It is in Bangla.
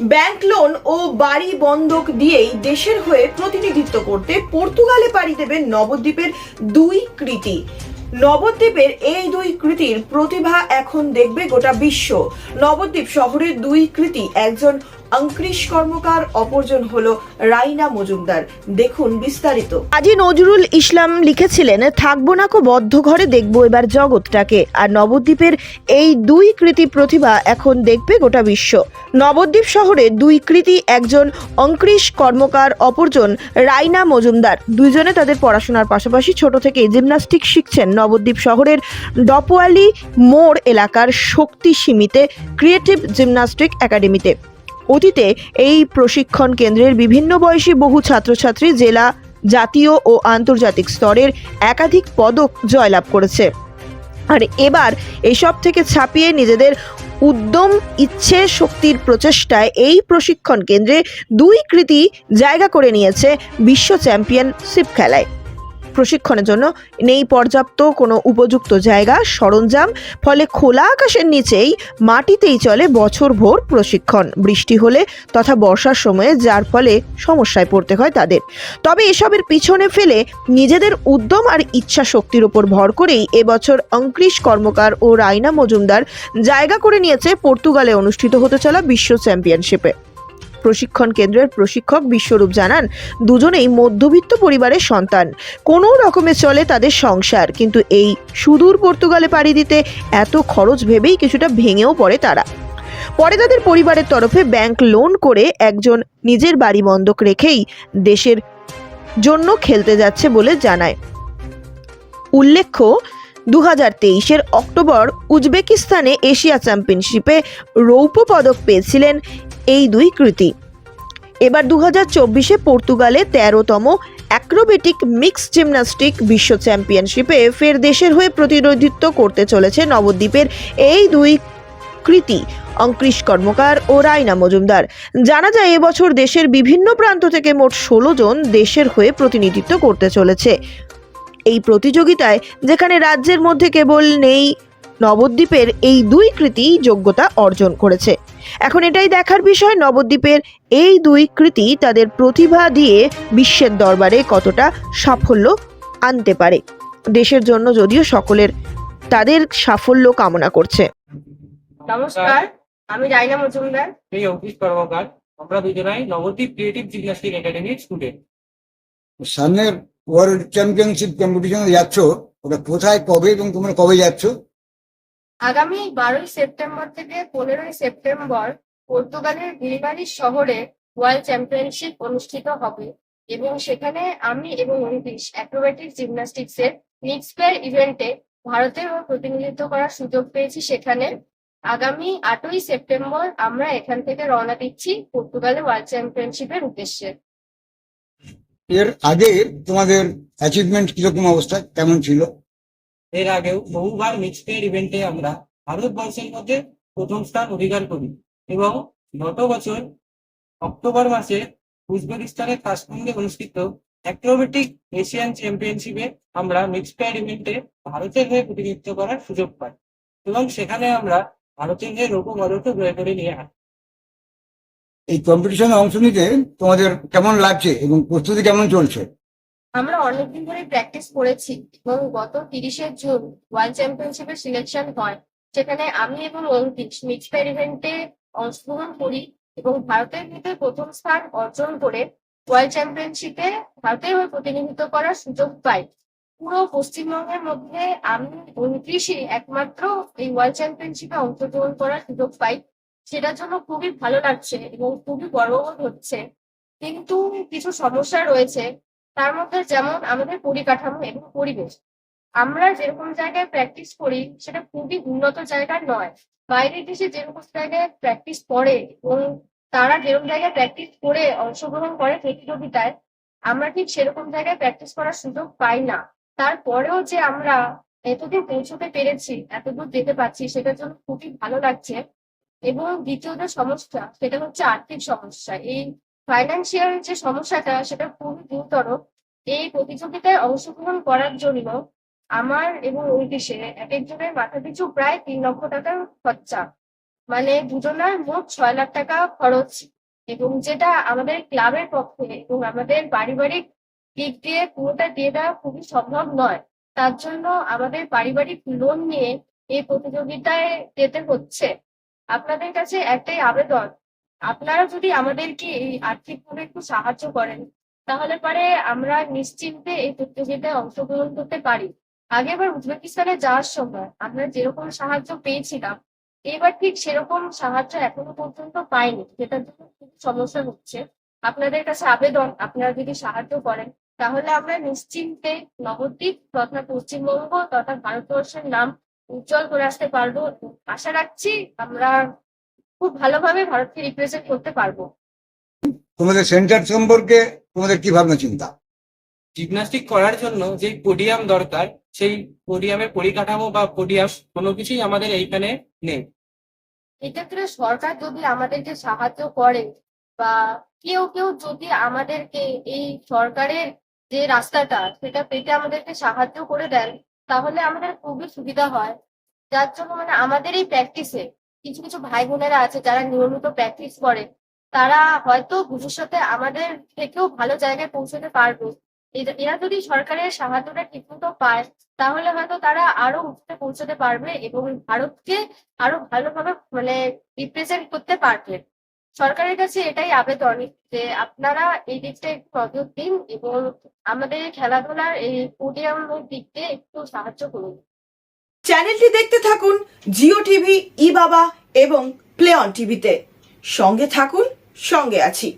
ব্যাংক লোন ও বাড়ি বন্ধক দিয়েই দেশের হয়ে প্রতিনিধিত্ব করতে পর্তুগালে পাড়ি দেবে নবদ্বীপের দুই কৃতি। নবদ্বীপের এই দুই কৃতির প্রতিভা এখন দেখবে গোটা বিশ্ব। নবদ্বীপ শহরের দুই কৃতি, একজন অঙ্কৃশ কর্মকার, অপরজন হলো রাইনা মজুমদার। দেখুন বিস্তারিত। আজি নজরুল ইসলাম লিখেছিলেন, থাকব না কো বদ্ধ ঘরে, দেখব এবার জগৎটাকে। আর নবদ্বীপের এই দুই কৃতি প্রতিভা এখন দেখবে গোটা বিশ্ব। নবদ্বীপ শহরে দুই কৃতি, একজন অঙ্কৃশ কর্মকার, অপরজন রাইনা মজুমদার। দুইজনে তাদের পড়াশোনার পাশাপাশি ছোট থেকে জিমনাস্টিক শিখছেন। নবদ্বীপ শহরের ডপোয়ালি মোড় এলাকার শক্তি সীমিতে, ক্রিয়েটিভ জিমনাস্টিক একাডেমিতে। অতীতে এই প্রশিক্ষণ কেন্দ্রের বিভিন্ন বয়সী বহু ছাত্রছাত্রী জেলা, জাতীয় ও আন্তর্জাতিক স্তরের একাধিক পদক জয়লাভ করেছে। আর এবার এসব থেকে ছাপিয়ে নিজেদের উদ্যম, ইচ্ছে, শক্তির প্রচেষ্টায় এই প্রশিক্ষণ কেন্দ্রে দুই কৃতি জায়গা করে নিয়েছে বিশ্ব চ্যাম্পিয়নশিপ খেলায়। প্রশিক্ষণের জন্য নেই পর্যাপ্ত কোনো উপযুক্ত জায়গা, সরঞ্জাম, ফলে খোলা আকাশের নিচেই মাটিতেই চলে বছর ভোর প্রশিক্ষণ। বৃষ্টি হলে তথা বর্ষার সময়ে যার ফলে সমস্যায় পড়তে হয় তাদের। তবে এসবের পিছনে ফেলে নিজেদের উদ্যম আর ইচ্ছা শক্তির উপর ভর করেই এবছর অঙ্কৃশ কর্মকার ও রাইনা মজুমদার জায়গা করে নিয়েছে পর্তুগালে অনুষ্ঠিত হতে চলা বিশ্ব চ্যাম্পিয়নশিপে। প্রশিক্ষণ কেন্দ্রের প্রশিক্ষক বিশ্বরূপ জানান, দুজনেই মধ্যবিত্ত পরিবারের সন্তান। কোনো রকমে চলে তাদের সংসার, কিন্তু এই সুদূর পর্তুগালে পাড়ি দিতে এত খরচ ভেবেই কিছুটা ভেঙেও পড়ে তারা। পরে তাদের পরিবারের তরফে ব্যাংক লোন করে একজন নিজের বাড়ি বন্ধক রেখেই দেশের জন্য খেলতে যাচ্ছে বলে জানায়। উল্লেখ্য দু হাজার তেইশের অক্টোবর উজবেকিস্তানে এশিয়া চ্যাম্পিয়নশিপে রৌপ্য পদক পেয়েছিলেন এই দুই কৃতি। এবার দু হাজার চব্বিশে পর্তুগালে তেরোতম অ্যাক্রোবেটিক মিক্স জিমন্যাস্টিক বিশ্ব চ্যাম্পিয়নশিপে ফের দেশের হয়ে প্রতিনিধিত্ব করতে চলেছে নবদ্বীপের এই দুই কৃতি অঙ্কৃশ কর্মকার ও রাইনা মজুমদার। জানা যায়, এবছর দেশের বিভিন্ন প্রান্ত থেকে মোট ষোলো জন দেশের হয়ে প্রতিনিধিত্ব করতে চলেছে। এই প্রতিযোগিতায় যেখানে রাজ্যের মধ্যে কেবল নেই নবদ্বীপের এই দুই কৃতি যোগ্যতা অর্জন করেছে। এখন এটাই দেখার বিষয় নবদ্বীপের এই দুই কৃতি তাদের প্রতিভা দিয়ে বিশ্বের দরবারে কতটা সাফল্য আনতে পারে। দেশের জন্য যদিও সকলের তাদের সাফল্য কামনা করছে। নমস্কার আমি রাইনা মজুমদার। এই অঙ্কিশ কর্মকার। আমরা দুজনাই নবদ্বীপ ক্রিয়েটিভ জিমন্যাস্টিক একাডেমির স্টুডেন্ট সামনের ওয়ার্ল্ড চ্যাম্পিয়নশিপ কম্পিটিশনে যাচ্ছ, ওটা কোথায়, কবে এবং তোমরা কবে যাচ্ছ? আগামী বারোই সেপ্টেম্বর থেকে পনেরোই সেপ্টেম্বর পর্তুগালের বিলবারি শহরে ওয়ার্ল্ড চ্যাম্পিয়নশিপ অনুষ্ঠিত হবে এবং সেখানে আমি এবং অঙ্কিশ অ্যাক্রোব্যাটিক জিমন্যাস্টিক্সের মিক্স প্লেয়ার ইভেন্টে ভারতের প্রতিনিধিত্ব করার সুযোগ পেয়েছি সেখানে। আগামী আটই সেপ্টেম্বর আমরা এখান থেকে রওনা দিচ্ছি পর্তুগালে ওয়ার্ল্ড চ্যাম্পিয়নশিপের উদ্দেশ্যে। এর আগে তোমাদের অ্যাচিভমেন্ট কীরকম অবস্থা? কেমন ছিল? এর আগেও বহুবার মিক্স পেয়ার ইভেন্টে আমরা ভারতবর্ষের মধ্যে প্রথম স্থান অধিকার করি এবং গত বছর অক্টোবর মাসে উজবেকিস্তানের তাসকুন্দে অনুষ্ঠিত অ্যাক্রোবেটিক এশিয়ান চ্যাম্পিয়নশিপে আমরা মিক্সড পেয়ার ইভেন্টে ভারতের হয়ে প্রতিনিধিত্ব করার সুযোগ পাই। এবং সেখানে আমরা ভারতের হয়ে রৌপ্য পদকও জয় করে নিয়ে আসি। এই কম্পিটিশনে অংশ নিতে তোমাদের কেমন লাগছে এবং প্রস্তুতি কেমন চলছে? আমরা অনেকদিন ধরে প্র্যাকটিস করেছি এবং গত তিরিশে জুন ওয়ার্ল্ড চ্যাম্পিয়নশিপের সিলেকশন হয় সেখানে আমি এবং অঙ্কিশ মিক্স পেয়ার ইভেন্টে অংশগ্রহণ করি এবং ভারতের ভিতরে প্রথম স্থান অর্জন করে ওয়ার্ল্ড চ্যাম্পিয়নশিপে ভারতের হয়ে প্রতিনিধিত্ব করার সুযোগ পাই। পুরো পশ্চিমবঙ্গের মধ্যে আমি উনত্রিশে একমাত্র এই ওয়ার্ল্ড চ্যাম্পিয়নশিপে অংশগ্রহণ করার সুযোগ পাই। সেটার জন্য খুবই ভালো লাগছে এবং খুবই গর্ববোধ হচ্ছে। কিন্তু কিছু সমস্যা রয়েছে, তার মধ্যে যেমন আমাদের পরিকাঠামো এবং পরিবেশ। আমরা যেরকম জায়গায় প্র্যাকটিস করি, সেটা খুবই উন্নত জায়গা নয়। বাইরের দেশে যেরকম জায়গায় প্র্যাকটিস করে এবং তারা যেরকম জায়গায় প্র্যাকটিস করে অংশগ্রহণ করে প্রতিযোগিতায়, আমরা ঠিক সেরকম জায়গায় প্র্যাকটিস করার সুযোগ পাই না। তারপরেও যে আমরা এতদূর পৌঁছতে পেরেছি, এতদূর যেতে পারছি, সেটার জন্য খুবই ভালো লাগছে। এবং দ্বিতীয় যে সমস্যা, সেটা হচ্ছে আর্থিক সমস্যা। এই ফাইন্যান্সিয়াল যে সমস্যাটা, সেটা খুবই গুরুতর। এই প্রতিযোগিতায় অংশগ্রহণ করার জন্য আমার এবং উনত্রিশে এক একজনের মাথা পিছু প্রায় তিন লক্ষ টাকার খরচা। মানে দুজনের মোট ছয় লাখ টাকা খরচ। এবং যেটা আমাদের ক্লাবের পক্ষে এবং আমাদের পারিবারিক দিক দিয়ে পুরোটা দিয়ে দেওয়া খুবই সম্ভব নয়। তার জন্য আমাদের পারিবারিক লোন নিয়ে এই প্রতিযোগিতায় যেতে হচ্ছে। আপনাদের কাছে একটাই আবেদন। আপনারা যদি আমাদেরকে এই আর্থিকভাবে একটু সাহায্য করেন, তাহলে পরে আমরা নিশ্চিন্তে এই প্রতিযোগিতায় অংশগ্রহণ করতে পারি। আগেরবার উজবেকিস্তানে যাওয়ার সময় আমরা যেরকম সাহায্য পেয়েছিলাম, এবার ঠিক সেরকম সাহায্য এখনও পর্যন্ত পাইনি, যেটার জন্য খুব সমস্যা হচ্ছে। আপনাদের কাছে আবেদন, আপনারা যদি সাহায্য করেন, তাহলে আমরা নিশ্চিন্তে নবদ্বীপ তথা পশ্চিমবঙ্গ তথা ভারতবর্ষের নাম উজ্জ্বল করে আসতে পারব। আশা রাখছি আমরা খুব ভালোভাবে ভারতকে রিপ্রেজেন্ট করতে পারব। তোমাদের সেন্টার সম্পর্কে তোমাদের কি ভাবনা চিন্তা? জিমনাস্টিক করার জন্য যে পোডিয়াম দরকার সেই পোডিয়ামের পরিকাঠামো বা পোডিয়াম কোনো কিছুই আমাদের এইখানে নেই। এক্ষেত্রে সরকার যদি আমাদেরকে সাহায্য করে বা কেউ কেউ যদি আমাদেরকে এই সরকারের যে রাস্তাটা সেটা পেতে আমাদেরকে সাহায্য করে দেন তাহলে আমাদের খুবই সুবিধা হয়। যার জন্য মানে আমাদের এই প্র্যাকটিসে কিছু কিছু ভাই বোনেরা আছে যারা নিয়মিত প্র্যাকটিস করে, তারা হয়তো ভবিষ্যতে আমাদের থেকেও ভালো জায়গায় পৌঁছতে পারবে। এরা- যদি সরকারের সাহায্যটা ঠিকমতো পায়, তাহলে হয়তো তারা আরও উঁচুতে পৌঁছতে পারবে এবং ভারতকে আরও ভালোভাবে মানে রিপ্রেজেন্ট করতে পারবে। সরকারের কাছে এটাই আবেদন যে আপনারা এই দিকটা একটু নজর দিন এবং আমাদের খেলাধুলার এই পোডিয়ামের দিক দিয়ে একটু সাহায্য করুন। চ্যানেলটি দেখতে থাকুন জিও টিভি, ই বাবা এবং প্লে অন টিভিতে। সঙ্গে থাকুন, সঙ্গে আছি।